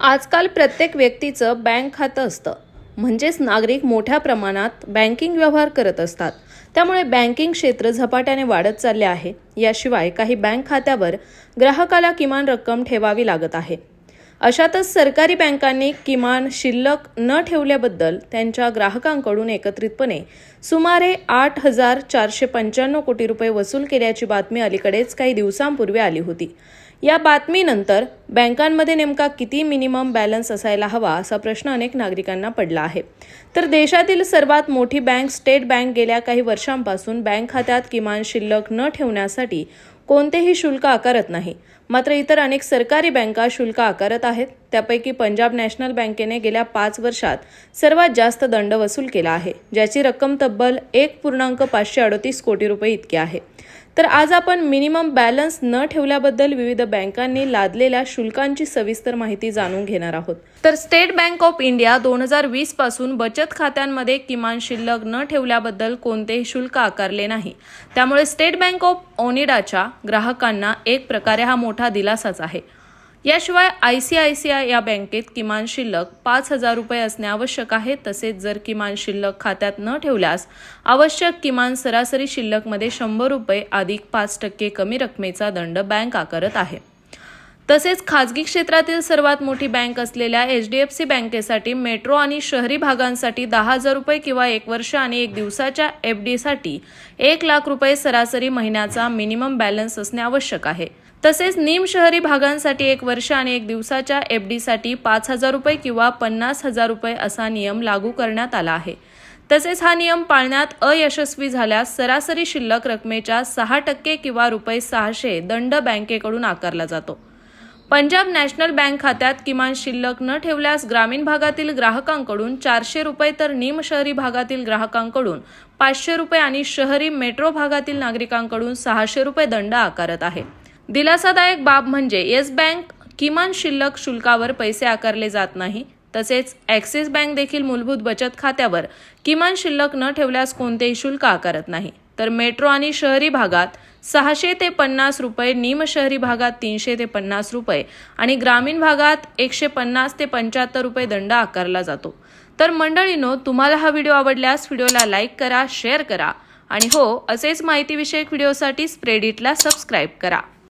आजकाल प्रत्येक व्यक्तीचं बँक खातं असतं. म्हणजेच नागरिक मोठ्या प्रमाणात बँकिंग व्यवहार करत असतात. त्यामुळे बँकिंग क्षेत्र झपाट्याने वाढत चालले आहे. याशिवाय काही बँक खात्यावर ग्राहकाला किमान रक्कम ठेवावी लागत आहे. अशातच सरकारी बँकांनी किमान शिल्लक न ठेवल्याबद्दल त्यांच्या ग्राहकांकडून एकत्रितपणे सुमारे आठ हजार चारशे पंच्याण्णव कोटी रुपये वसूल केल्याची बातमी अलीकडेच काही दिवसांपूर्वी आली होती. या बातमीनंतर बँकांमध्ये नेमका किती मिनिमम बॅलन्स असायला हवा असा प्रश्न अनेक नागरिकांना पडला आहे. तर देशातील सर्वात मोठी बँक स्टेट बँक गेल्या काही वर्षांपासून बँक खात्यात किमान शिल्लक न ठेवण्यासाठी कोणतेही शुल्क आकारत नाही. मात्र इतर अनेक सरकारी बँका शुल्क आकारत आहेत. त्यापैकी पंजाब नॅशनल बँकेने गेल्या पाच वर्षात सर्वात जास्त दंड वसूल केला आहे ज्याची रक्कम तब्बल एक पूर्णांक पाचशे अडतीस कोटी रुपये इतकी आहे. तर आज आपण मिनिमम बॅलन्स न ठेवल्याबद्दल विविध बँकांनी लादलेल्या शुल्कांची सविस्तर माहिती जाणून घेणार आहोत. तर स्टेट बँक ऑफ इंडिया दोन हजार वीसपासून बचत खात्यांमध्ये किमान शिल्लक न ठेवल्याबद्दल कोणतेही शुल्क आकारले नाही. त्यामुळे स्टेट बँक ऑफ ओनिडाच्या ग्राहकांना एक प्रकारे हा मोठा दिलासाच आहे. याशिवाय I C I C I या बँकेत किमान शिल्लक पाच हजार रुपये असणे आवश्यक आहे. तसेच जर किमान शिल्लक खात्यात न ठेवल्यास आवश्यक किमान सरासरी शिल्लकमध्ये शंभर रुपये अधिक पाच टक्के कमी रकमेचा दंड बँक आकारत आहे. तसेच खाजगी क्षेत्रातील सर्वात मोठी बँक असलेल्या एच डी एफ सी बँकेसाठी मेट्रो आणि शहरी भागांसाठी दहा हजार रुपये किंवा एक वर्ष आणि एक दिवसाच्या एफ डीसाठी एक लाख रुपये सरासरी महिन्याचा मिनिमम बॅलन्स असणे आवश्यक आहे. तसेच निम शहरी भागांसाठी एक वर्ष आणि एक दिवसाच्या एफ डीसाठी पाच हजार रुपये किंवा पन्नास हजार रुपये असा नियम लागू करण्यात आला आहे. तसेच हा नियम पाळण्यात अयशस्वी झाल्यास सरासरी शिल्लक रकमेच्या सहा टक्के किंवा रुपये सहाशे दंड बँकेकडून आकारला जातो. पंजाब नॅशनल बँक खात्यात किमान शिल्लक न ठेवल्यास ग्रामीण भागातील ग्राहकांकडून चारशे रुपये तर निम शहरी भागातील ग्राहकांकडून पाचशे रुपये आणि शहरी मेट्रो भागातील नागरिकांकडून सहाशे रुपये दंड आकारत आहे. दिलासादायक बाब म्हणजे येस बँक किमान शिल्लक शुल्कावर पैसे आकारले जात नाही तसेच ॲक्सिस बँक देखील मूलभूत बचत खात्यावर किमान शिल्लक न ठेवल्यास कोणतेही शुल्क आकारत नाही. तर मेट्रो आणि शहरी भागात सहाशे ते पन्नास रुपये निमशहरी भागात तीनशे ते पन्नास रुपये आणि ग्रामीण भागात एकशे पन्नास ते पंच्याहत्तर रुपये दंड आकारला जातो. तर मंडळीनो तुम्हाला हा व्हिडिओ आवडल्यास व्हिडिओला लाईक करा शेअर करा आणि हो असेच माहितीविषयक व्हिडिओसाठी स्प्रेडिटला सबस्क्राईब करा.